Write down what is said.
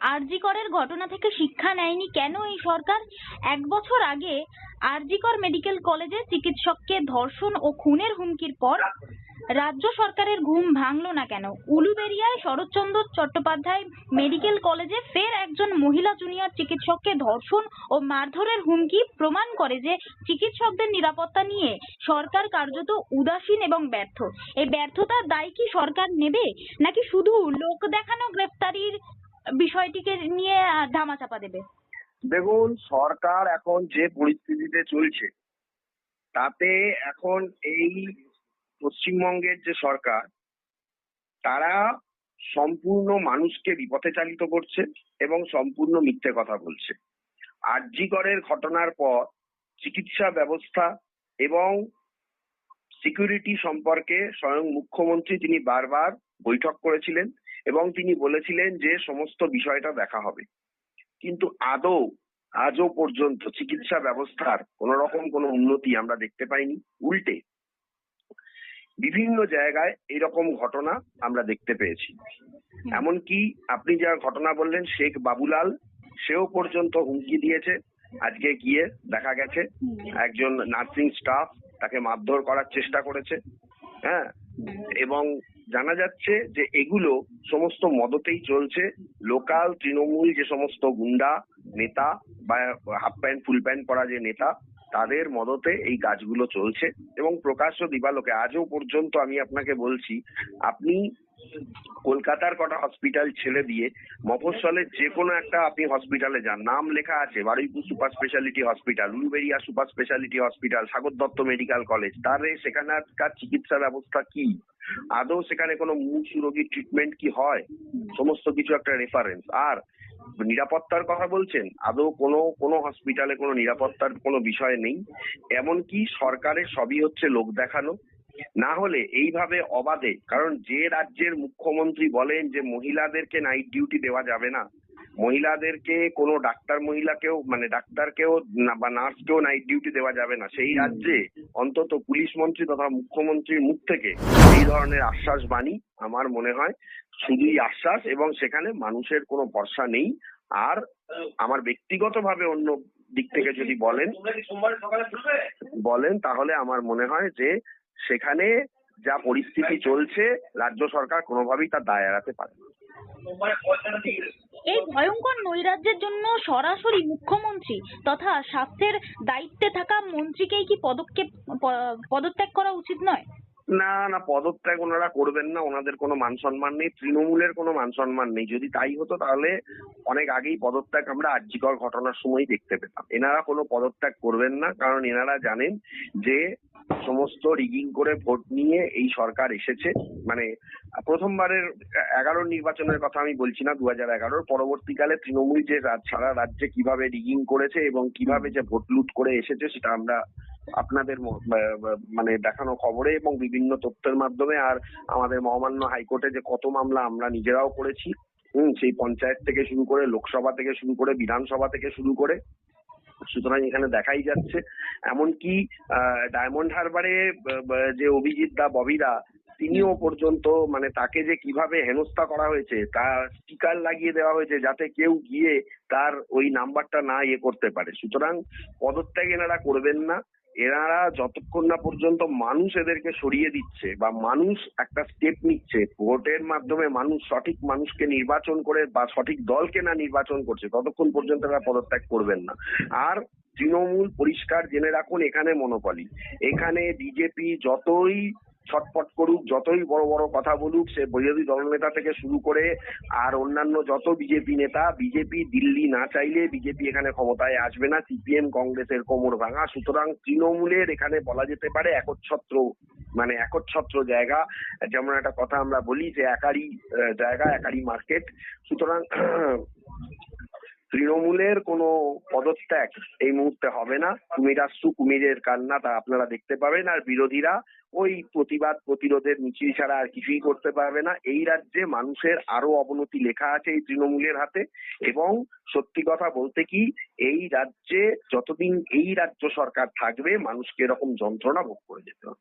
আরজিকরের ঘটনা থেকে শিক্ষা নেয়নি কেন এই সরকার? এক বছর আগে আরজিকর মেডিকেল কলেজে চিকিৎসককে ধর্ষণ ও খুনের হুমকির পর রাজ্য সরকারের ঘুম ভাঙল না কেন? উলুবেড়িয়ায় শরৎচন্দ্র চট্টোপাধ্যায় মেডিকেল কলেজে ফের একজন মহিলা জুনিয়র চিকিৎসককে ধর্ষণ ও মারধরের হুমকি প্রমাণ করে যে চিকিৎসকদের নিরাপত্তা নিয়ে সরকার কার্যত উদাসীন এবং ব্যর্থ। এই ব্যর্থতার দায় কি সরকার নেবে? নাকি শুধু লোক দেখানো গ্রেফতারির বিষয়টিকে নিয়ে ধামাচাপা দেবে। দেখুন, সরকার এখন যে পরিস্থিতিতে চলছে, তাতে এখন এই পশ্চিমবঙ্গের যে সরকার, তারা সম্পূর্ণ মানুষকে বিপথে চালিত করছে এবং সম্পূর্ণ মিথ্যে কথা বলছে। আরজিকরের ঘটনার পর চিকিৎসা ব্যবস্থা এবং সিকিউরিটি সম্পর্কে স্বয়ং মুখ্যমন্ত্রী তিনি বারবার বৈঠক করেছিলেন। এবং তিনি বলেছিলেন যে সমস্ত বিষয়টা দেখা হবে। কিন্তু আদৌ আজও পর্যন্ত চিকিৎসা ব্যবস্থার কোন রকম কোনো উন্নতি আমরা দেখতে পাইনি উল্টে। বিভিন্ন জায়গায় এরকম ঘটনা আমরা দেখতে পেয়েছি। এমনকি আপনি যার ঘটনা বললেন শেখ বাবুলাল সেও পর্যন্ত হুমকি দিয়েছে। আজকে গিয়ে দেখা গেছে একজন নার্সিং স্টাফ তাকে মারধর করার চেষ্টা করেছে। হ্যাঁ? এবং জানা যাচ্ছে যে এগুলো সমস্ত মদতেই চলছে। লোকাল তৃণমূল যে সমস্ত গুন্ডা নেতা বা হাফ প্যান্ট, ফুল প্যান্ট পরা যে নেতা, তাদের মদতে এই কাজগুলো চলছে। এবং প্রকাশ্য দিবালোকে আজও পর্যন্ত আমি আপনাকে বলছি, আপনি কলকাতার কটা হসপিটাল ছেড়ে দিয়ে মফস্বলের যে কোনো একটা আপনি হসপিটালে যান। নাম লেখা আছে, Baruipur super speciality hospital Uluberia super speciality hospital Sagar Dutta medical college তার সেখানকার চিকিৎসা ব্যবস্থা কি? আদৌ সেখানে কোনো মূর্ছু রোগীর ট্রিটমেন্ট কি হয়? সমস্ত কিছু একটা রেফারেন্স আর নিরাপত্তার কথা বলছেন, আদৌ কোনো কোনো হসপিটালে কোনো নিরাপত্তার কোনো বিষয় নেই। এমনকি সরকারের সবই হচ্ছে লোক দেখানো। না হলে এইভাবে অবাধে কারণ যে রাজ্যের মুখ্যমন্ত্রী বলেন যে মহিলাদেরকে নাইট ডিউটি দেওয়া যাবে না মহিলাদেরকে কোনো ডাক্তার মহিলাকেও মানে ডাক্তারকেও বা নার্সকেও নাইট ডিউটি দেওয়া যাবে না। সেই রাজ্যে অন্তত পুলিশ মন্ত্রী তথা মুখ্যমন্ত্রীর মুখ থেকে এই ধরনের আশ্বাস বাণী আমার মনে হয় শুধুই আশ্বাস এবং সেখানে মানুষের কোনো ভরসা নেই। আর আমার ব্যক্তিগতভাবে অন্য দিক থেকে যদি বলেন বলেন তাহলে আমার মনে হয় যে সেখানে যা পরিস্থিতি চলছে রাজ্য সরকার কোনোভাবেই তার দায় এড়াতে পারে এই ভয়ঙ্কর নৈরাজ্যের জন্য সরাসরি মুখ্যমন্ত্রী তথা স্বাস্থ্যের দায়িত্বে থাকা মন্ত্রীকেই কি পদক্ষেপ পদত্যাগ করা উচিত নয়? না না পদত্যাগ ওনারা করবেন না। ওনাদের কোনো মান সম্মান নেই। তৃণমূলের কোনো মান সম্মান নেই। যদি তাই হতো তাহলে অনেক আগেই পদত্যাগ আমরা আর্যিকর ঘটনার সময় দেখতে পেতাম। এনারা কোনো পদত্যাগ করবেন না কারণ এনারা জানেন যে সমস্ত রিগিং করে ভোট নিয়ে এই সরকার এসেছে। মানে প্রথমবারের এগারোর নির্বাচনের কথা আমি বলছি না দু হাজার এগারোর পরবর্তীকালে তৃণমূল যে সারা রাজ্যে কীভাবে রিগিং করেছে এবং কীভাবে যে ভোট লুট করে এসেছে সেটা আমরা আপনাদের মানে দেখানো খবরে এবং বিভিন্ন তথ্যের মাধ্যমে আর আমাদের মহামান্য হাইকোর্টে যে কত মামলা আমরা নিজেরাও করেছি। হুম, সেই পঞ্চায়েত থেকে শুরু করে লোকসভা থেকে শুরু করে বিধানসভা থেকে শুরু করে সুতরাং এখানে দেখাই যাচ্ছে। এমনকি ডায়মন্ড হারবারে যে অভিজিৎ দা ববিদা তিনিও পর্যন্ত মানে তাকে যে কীভাবে হেনস্থা করা হয়েছে তার স্টিকার লাগিয়ে দেওয়া হয়েছে যাতে কেউ গিয়ে তার ওই নাম্বারটা না ইয়ে করতে পারে। সুতরাং পদত্যাগ এনারা করবেন না। এনারা যতক্ষণ না পর্যন্ত মানুষ এদেরকে সরিয়ে দিচ্ছে বা মানুষ একটা স্টেপ নিচ্ছে, ভোটের মাধ্যমে মানুষ সঠিক মানুষকে নির্বাচন করে বা সঠিক দলকে না নির্বাচন করছে, ততক্ষণ পর্যন্ত এরা পদত্যাগ করবেন না। আর তৃণমূল পরিষ্কার জেনে রাখুন, এখানে মনোপলি এখানে বিজেপি যতই ছটপট করুক, যতই বড় বড় কথা বলুক, সে বিরোধী দলনেতা থেকে শুরু করে আর অন্যান্য যত বিজেপি নেতা, বিজেপি দিল্লি না চাইলে বিজেপি এখানে ক্ষমতায় আসবে না, সিপিএম কংগ্রেসের কোমর ভাঙা। সুতরাং তৃণমূলের এখানে বলা যেতে পারে একচ্ছত্র মানে একচ্ছত্র জায়গা। যেমন একটা কথা আমরা বলি যে একারই জায়গা, একারই মার্কেট সুতরাং তৃণমূলের কোনো পদত্যাগ এই মুহূর্তে হবে না। কুমিরাসু কুমিরের কান্না তা আপনারা দেখতে পাবেন, আর বিরোধীরা ওই প্রতিবাদ প্রতিরোধের মিছিল ছাড়া আর কিছুই করতে পারবে না। এই রাজ্যে মানুষের আরও অবনতি লেখা আছে এই তৃণমূলের হাতে, এবং সত্যি কথা বলতে কি, এই রাজ্যে যতদিন এই রাজ্য সরকার থাকবে, মানুষকে এরকম যন্ত্রণা ভোগ করে যেতে হবে।